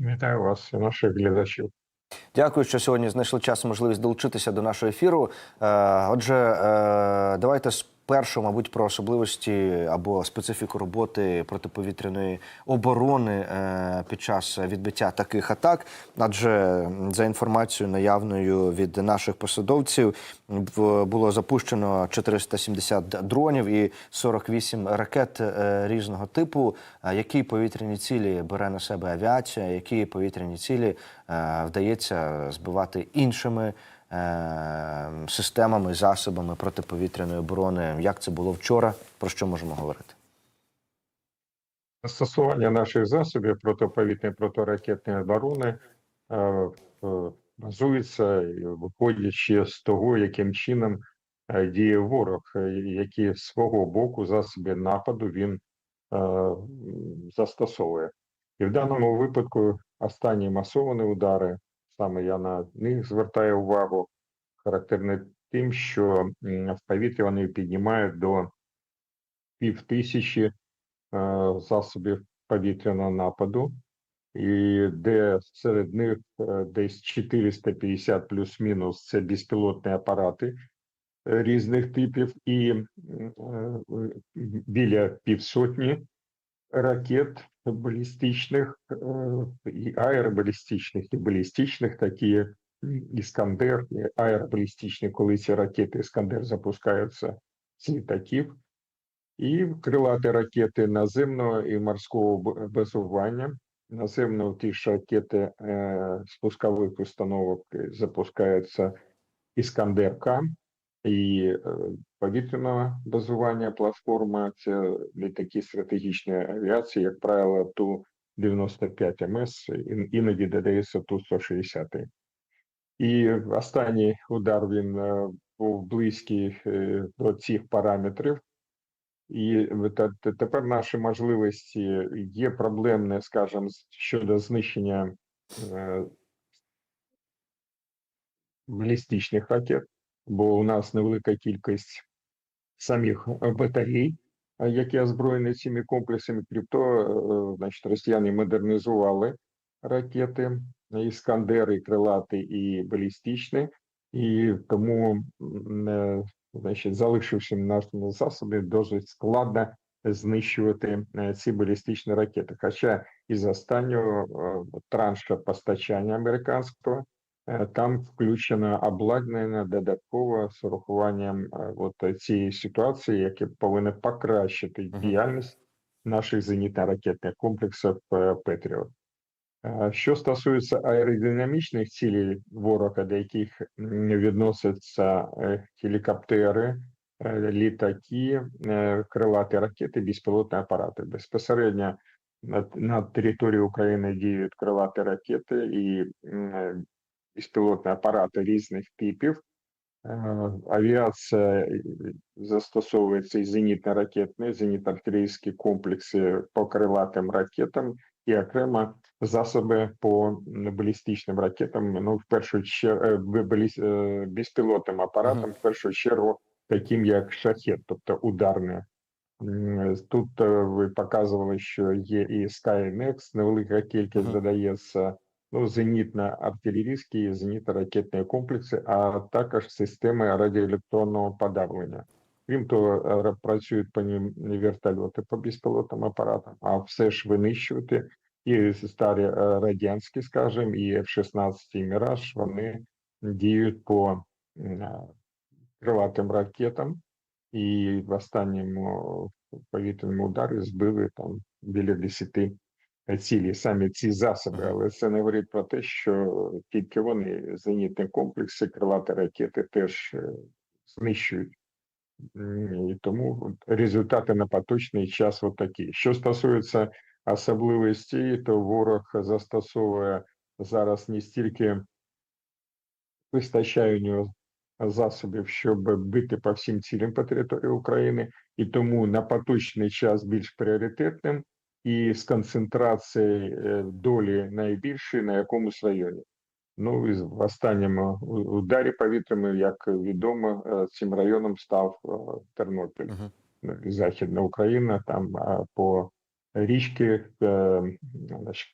Вітаю вас і наших глядачів. Дякую, що сьогодні знайшли час і можливість долучитися до нашого ефіру. Е, Отже, е, давайте спершу, мабуть, про особливості або специфіку роботи протиповітряної оборони е, під час відбиття таких атак. Адже за інформацією наявною від наших посадовців було запущено 470 дронів і 48 ракет е, різного типу. Які повітряні цілі бере на себе авіація, які повітряні цілі е, вдається збивати іншими системами, засобами протиповітряної оборони. Як це було вчора? Про що можемо говорити? Застосування наших засобів протиповітряної протиракетної оборони е, е, базується, виходячи з того, яким чином е, діє ворог, які з свого боку засоби нападу він застосовує. І в даному випадку останні масовані удари, саме я на них звертаю увагу, характерні тим, що в повітрі вони піднімають до пів тисячі е, засобів повітряного нападу, і де серед них е, десь 450 плюс-мінус це безпілотні апарати різних типів, і е, біля півсотні ракет балістичних, е, і аеробалістичних, і балістичних, такі Іскандер, аеробалістичні, коли ці ракети Іскандер запускаються з літаків і крилаті ракети наземного і морського базування. Наземно ті ж ракети е, спускових установок е, запускаються Іскандер-К і е, повітряного базування платформа це літаки стратегічної авіації, як правило, Ту-95 МС, ін- іноді додається Ту-160. І останній удар він е, був близький е, до цих параметрів. І те- те- тепер наші можливості є проблемне, скажімо, щодо знищення балістичних ракет, бо у нас невелика кількість самих е, батарей, е, які озброєні цими комплексами. Крім того, е, значить, росіяни модернізували ракети Іскандер, і крилати, і балістичні, і тому значить, залишивши нашими засоби, досить складно знищувати ці балістичні ракети. Хоча із останнього транша постачання американського там включено обладнання додатково з урахуванням е, от цієї ситуації, яке повинно покращити діяльність наших зенітно-ракетних комплексів е, Петріот. Е, Що стосується аеродинамічних цілей ворога, до яких відносяться е, гелікоптери, е, літаки, е, крилаті ракети, безпілотні апарати. Безпосередньо на, на території України діють крилаті ракети і е, безпілотні апарати різних типів. Е, Авіація е, застосовується і зенітно-ракетні, зенітно-артилерійські комплекси по крилатим ракетам і окремо засоби по балістичним ракетам. Ну, в першу чергу безпілотним апаратам, в першу чергу, таким як шахет, тобто ударне. Тут е, ви показували, що є і Skynex, невелика кількість Мгм. Ну, зенітно-артилерійські, зенітно-ракетні комплекси, а також системи радіоелектронного подавлення. Крім того, е, працюють по ним вертольоти по безпілотним апаратам, а все ж винищувати і старі е, радянські, скажімо, і F-16 і Міраж, вони діють по е, крилатим ракетам, і в останньому повітряному ударі збили там біля 10 цілі самі ці засоби, але це не говорить про те, що тільки вони зенітні комплекси, крилаті ракети теж е, знищують. І тому результати на поточний час от такі. Що стосується особливостей, то ворог застосовує зараз не стільки вистачає у нього засобів, щоб бити по всім цілям по території України, і тому на поточний час більш пріоритетним і з концентрацією е, долі найбільшої на якомусь районі. Ну і в останньому ударі повітрями, як відомо, е, цим районом став е, Тернопіль, Мгм. ну, і Західна Україна, там по річки,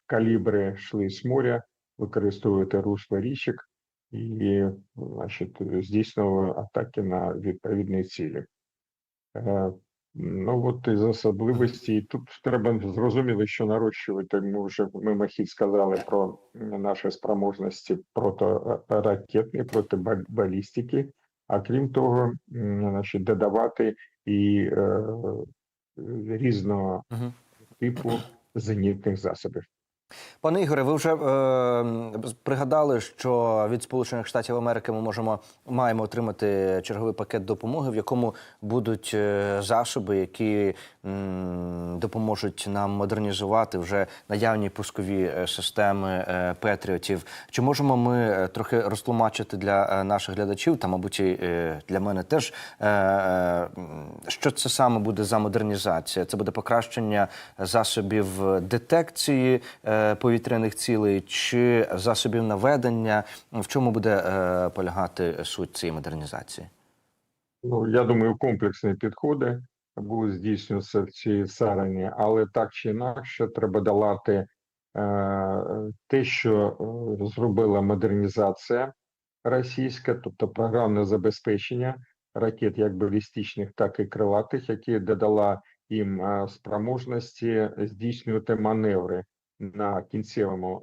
калібри йшли з моря, використовувати русло річок і значить, здійснювали атаки на відповідні цілі. Е, Ну от із особливості, тут треба зрозуміло, що нарощувати. Ми вже мимохід сказали про наші спроможності протиракетні, протибалістики, а крім того, значить, додавати і е, різного типу зенітних засобів. Пане Ігоре, ви вже е, пригадали, що від Сполучених Штатів Америки ми можемо маємо отримати черговий пакет допомоги, в якому будуть е, засоби, які м, допоможуть нам модернізувати вже наявні пускові е, системи е, Петріотів. Чи можемо ми трохи розтлумачити для наших глядачів, та мабуть і для мене теж, е, що це саме буде за модернізація? Це буде покращення засобів детекції е, повітряних цілей чи засобів наведення? В чому буде е, полягати суть цієї модернізації? Ну, я думаю, комплексні підходи будуть здійснюватися в цій царині, але так чи інакше треба долати е, те, що е, зробила модернізація російська, тобто програмне забезпечення ракет як балістичних, так і крилатих, які додала їм спроможності здійснювати маневри на кінцевому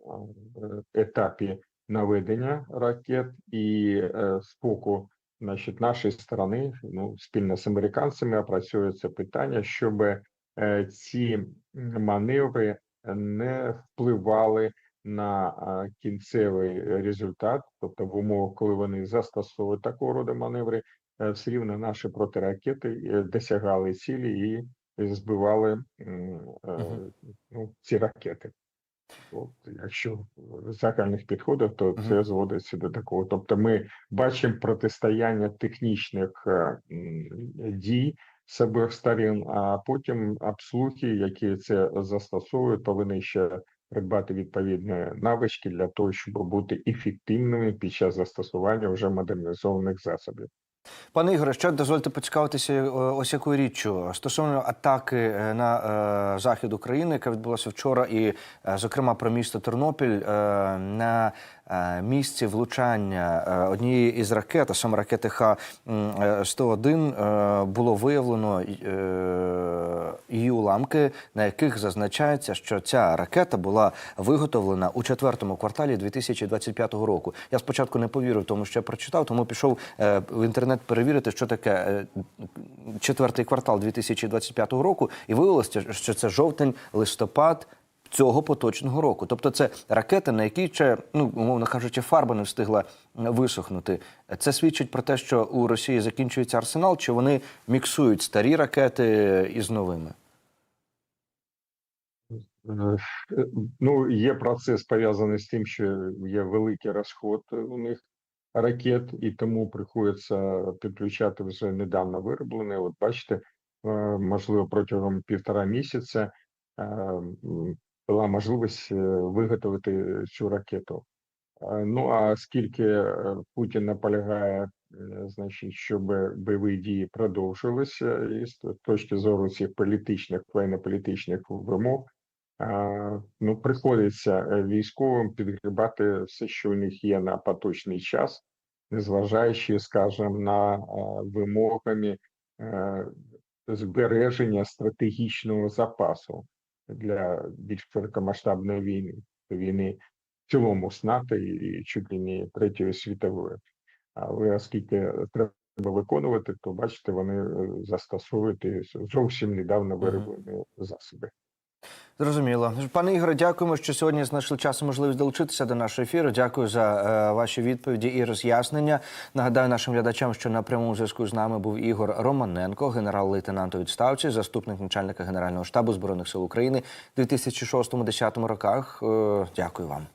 е, етапі наведення ракет. І е, з боку значить, нашої сторони, ну, спільно з американцями опрацьовується питання, щоб е, ці маневри не впливали на кінцевий результат, тобто в умовах, коли вони застосовують такого роду маневри, все рівно наші протиракети досягали цілі і збивали е, ну, ці ракети. От, якщо в загальних підходах, то це зводиться до такого. Тобто, ми бачимо протистояння технічних е, дій з обох сторін, а потім обслуги, які це застосовують, повинні ще придбати відповідні навички для того, щоб бути ефективними під час застосування вже модернізованих засобів. Пане Ігоре, ще дозвольте поцікавитися е, ось якою річчю? Стосовно атаки е, на е, захід України, яка відбулася вчора, і зокрема про місто Тернопіль на місці влучання е, однієї із ракет, а саме ракети Х-101, е, було виявлено е, її уламки, на яких зазначається, що ця ракета була виготовлена у четвертому кварталі 2025 року. Я спочатку не повірив, тому що я прочитав, тому пішов е, в інтернет перевірити, що таке е, четвертий квартал 2025 року, і виявилося, що це жовтень, листопад. Цього поточного року, тобто це ракета, на якій ще, ну умовно кажучи, фарба не встигла висохнути. Це свідчить про те, що у Росії закінчується арсенал, чи вони міксують старі ракети із новими. Ну, є процес пов'язаний з тим, що є великий розход у них ракет, і тому приходиться підключати вже недавно вироблене. От бачите, е, можливо, протягом півтора місяця е, була можливість е, виготовити цю ракету. Е, Ну а скільки е, Путін наполягає, значить, щоб бойові дії продовжилися, і з точки зору цих політичних воєнно-політичних вимог, ну приходиться військовим підгрібати все, що у них є на поточний час, незважаючи, скажімо, на вимогами збереження стратегічного запасу для більш широкомасштабної війни, війни в цілому з НАТО і чуть ли не третьої світової. Але оскільки треба виконувати, то бачите, вони е, застосовують зовсім недавно вироблені засоби. Зрозуміло. Пане Ігоре, дякуємо, що сьогодні знайшли час і можливість долучитися до нашого ефіру. Дякую за е, ваші відповіді і роз'яснення. Нагадаю нашим глядачам, що на прямому зв'язку з нами був Ігор Романенко, генерал-лейтенант у відставці, заступник начальника Генерального штабу збройних сил України у 2006-2010 роках. Е, дякую вам.